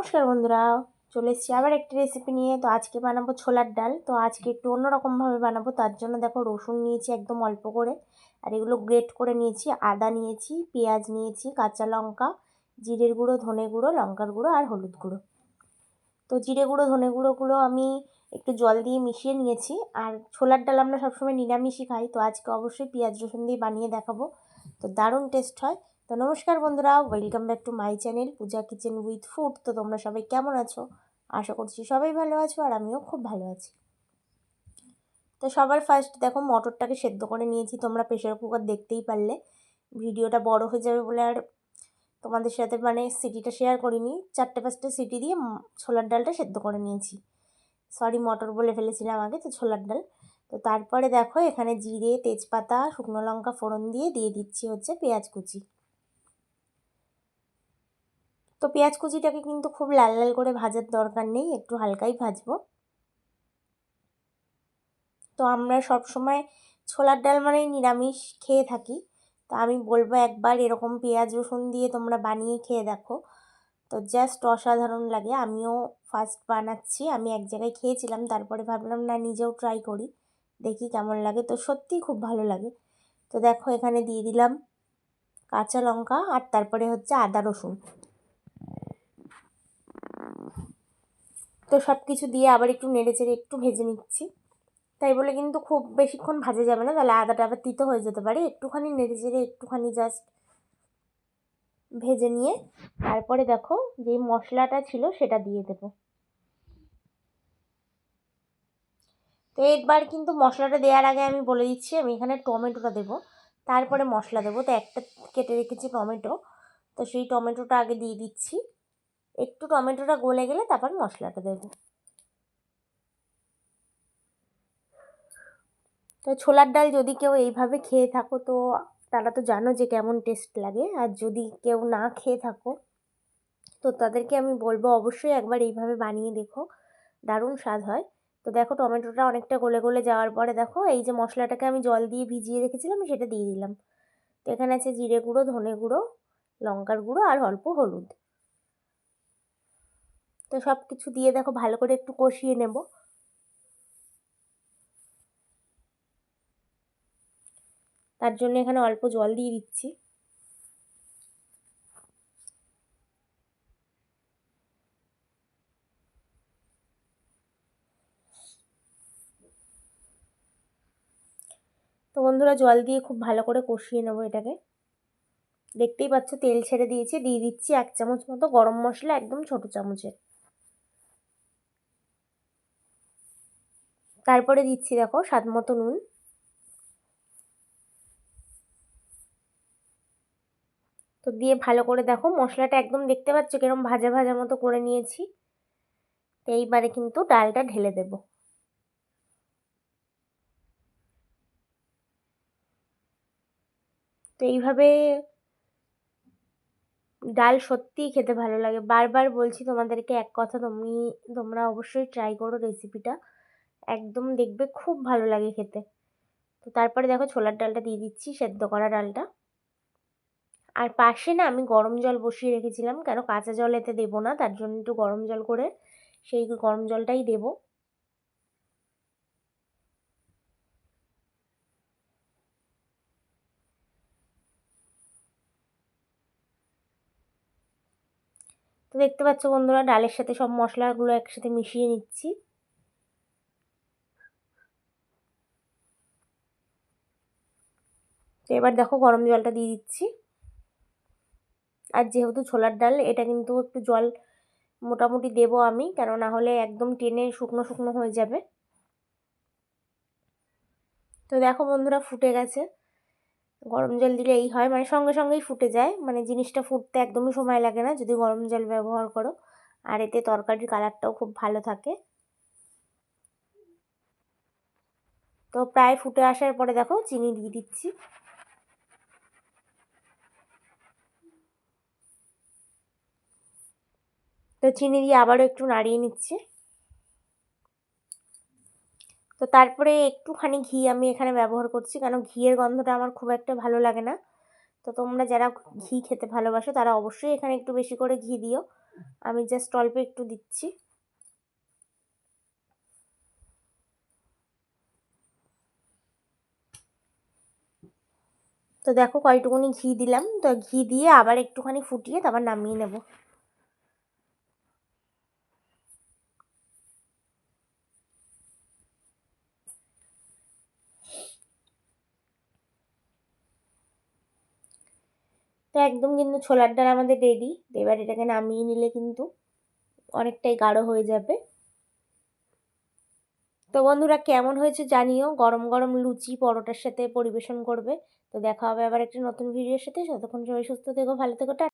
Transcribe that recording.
নমস্কার বন্ধুরা, চলে এসেছি আবার একটি রেসিপি নিয়ে। তো আজকে বানাবো ছোলার ডাল। তো আজকে একটু অন্যরকমভাবে বানাবো, তার জন্য দেখো রসুন নিয়েছি একদম অল্প করে, আর এগুলো গ্রেট করে নিয়েছি, আদা নিয়েছি, পেঁয়াজ নিয়েছি, কাঁচা লঙ্কা, জিরের গুঁড়ো, ধনে গুঁড়ো, লঙ্কার গুঁড়ো, আর হলুদ গুঁড়ো। তো জিরে গুঁড়ো, ধনে গুঁড়োগুলো আমি একটু জল দিয়ে মিশিয়ে নিয়েছি, আর ছোলার ডাল আমরা সবসময় নিরামিষই খাই, তো আজকে অবশ্যই পেঁয়াজ রসুন দিয়ে বানিয়ে দেখাবো। তো দারুণ টেস্ট হয়। তো নমস্কার বন্ধুরা welcome back to my channel Puja kitchen with food তো তোমরা সবাই কেমন আছো? আশা করছি সবাই ভালো আছো আর আমিও খুব ভালো আছি। তো সবার ফার্স্ট দেখো, মটরটাকে সেদ্ধ করে নিয়েছি। তোমরা প্রেশার কুকার দেখতেই পারলে। ভিডিওটা বড় হয়ে যাবে বলে আর তোমাদের সাথে মানে সিটিটা শেয়ার করিনি। চারটে পাঁচটা সিটি দিয়ে ছোলার ডালটা সেদ্ধ করে নিয়েছি। সরি মটর বলে ফেলেছিলাম আগে, তো ছোলার ডাল। তো তারপরে দেখো, এখানে জিরে, তেজপাতা, শুকনো লঙ্কা ফোড়ন দিয়ে দিয়ে দিচ্ছি হচ্ছে পেঁয়াজ কুচি। তো পেঁয়াজ কুচিটাকে কিন্তু খুব লাল লাল করে ভাজার দরকার নেই, একটু হালকাই ভাজবো। তো আমরা সব সময় ছোলার ডাল মানেই নিরামিষ খেয়ে থাকি। তো আমি বলব একবার এরকম পেঁয়াজ রসুন দিয়ে তোমরা বানিয়ে খেয়ে দেখো। তো জাস্ট অসাধারণ লাগে। আমিও ফার্স্ট বানাচ্ছি। আমি এক জায়গায় খেয়েছিলাম, তারপরে ভাবলাম, না, নিজেও ট্রাই করি, দেখি কেমন লাগে। তো সত্যিই খুব ভালো লাগে। তো দেখো, এখানে দিয়ে দিলাম কাঁচা লঙ্কা আর তারপরে হচ্ছে আদা রসুন। তো সব কিছু দিয়ে আবার একটু নেড়ে চেড়ে একটু ভেজে নিচ্ছি। তাই বলে কিন্তু খুব বেশিক্ষণ ভাজা যাবে না, তাহলে আদাটা আবার তিতো হয়ে যেতে পারে। একটুখানি নেড়ে চেড়ে একটুখানি জাস্ট ভেজে নিয়ে তারপরে দেখো যে মশলাটা ছিল সেটা দিয়ে দেবো। তো একবার কিন্তু মশলাটা দেওয়ার আগে আমি বলে দিচ্ছি, আমি এখানে টমেটোটা দেবো। তারপরে মশলা দেবো। তো একটা কেটে রেখেছি টমেটো। তো সেই টমেটোটা আগে দিয়ে দিচ্ছি। একটু টমেটোটা গলে গেলে তারপর মশলাটা দেবো। তো ছোলার ডাল যদি কেউ এইভাবে খেয়ে থাকো, তো তারা তো জানো যে কেমন টেস্ট লাগে। আর যদি কেউ না খেয়ে থাকো, তো তাদেরকে আমি বলব অবশ্যই একবার এইভাবে বানিয়ে দেখো। দারুণ স্বাদ হয়। তো দেখো টমেটোটা অনেকটা গলে গলে যাওয়ার পরে দেখো, এই যে মশলাটাকে আমি জল দিয়ে ভিজিয়ে রেখেছিলাম সেটা দিয়ে দিলাম। তো এখানে আছে জিরে গুঁড়ো, ধনে গুঁড়ো, লঙ্কার গুঁড়ো আর অল্প হলুদ। তো সব কিছু দিয়ে দেখো ভালো করে একটু কষিয়ে নেব। তার জন্য এখানে অল্প জল দিয়ে দিচ্ছি। তো বন্ধুরা জল দিয়ে খুব ভালো করে কষিয়ে নেব এটাকে। দেখতেই পাচ্ছ তেল ছেড়ে দিয়েছি, দিয়ে দিচ্ছি এক চামচ মতো গরম মশলা, একদম ছোট চামচের। তারপরে দিচ্ছি দেখো স্বাদ মতো নুন। তো দিয়ে ভালো করে দেখো মশলাটা একদম দেখতে পাচ্ছ কিরম ভাজা ভাজা মতো করে নিয়েছি। তো এইবারে কিন্তু ডালটা ঢেলে দেব। তো এইভাবে ডাল সত্যিই খেতে ভালো লাগে। বারবার বলছি তোমাদেরকে এক কথা, তুমি তোমরা অবশ্যই ট্রাই করো রেসিপিটা একদম দেখবে খুব ভালো লাগে খেতে। তো তারপরে দেখো ছোলার ডালটা দিয়ে দিচ্ছি, সেদ্ধ করা ডালটা। আর পাশে না আমি গরম জল বসিয়ে রেখেছিলাম, কেন কাঁচা জল এতে দেবো না, তার জন্য একটু গরম জল করে সেই গরম জলটাই দেবো। তো দেখতে পাচ্ছ বন্ধুরা, ডালের সাথে সব মশলাগুলো একসাথে মিশিয়ে নিচ্ছি। তো এবার দেখো গরম জলটা দিয়ে দিচ্ছি। আর যেহেতু ছোলার ডাল, এটা কিন্তু একটু জল মোটামুটি দেবো আমি, কেন না হলে একদম টেনে শুকনো শুকনো হয়ে যাবে। তো দেখো বন্ধুরা ফুটে গেছে। গরম জল দিলে এই হয় মানে সঙ্গে সঙ্গেই ফুটে যায় মানে জিনিসটা ফুটতে একদমই সময় লাগে না, যদি গরম জল ব্যবহার করো। আর এতে তরকারির কালারটাও খুব ভালো থাকে। তো প্রায় ফুটে আসার পরে দেখো চিনি দিয়ে দিচ্ছি। তো চিনি দিয়ে আবারও একটু নাড়িয়ে নিচ্ছি। তো তারপরে একটুখানি ঘি আমি এখানে ব্যবহার করছি, কেন ঘিয়ের গন্ধটা আমার খুব একটা ভালো লাগে না। তো তোমরা যারা ঘি খেতে ভালোবাসো, তারা অবশ্যই এখানে একটু বেশি করে ঘি দিও। আমি জাস্ট অল্প একটু দিচ্ছি। তো দেখো কয়টুকুনি ঘি দিলাম। তো ঘি দিয়ে আবার একটুখানি ফুটিয়ে তারপর নামিয়ে নেব। তো একদম কিন্তু ছোলার ডাল আমাদের রেডি এবার এটাকে নামিয়ে নিলে কিন্তু অনেকটাই গাঢ় হয়ে যাবে। তো বন্ধুরা, কেমন হয়েছে জানিও? গরম গরম লুচি পরোটার সাথে পরিবেশন করবে। তো দেখা হবে আবার একটা নতুন ভিডিওর সাথে। ততক্ষণ সবাই সুস্থ থেকো, ভালো থেকো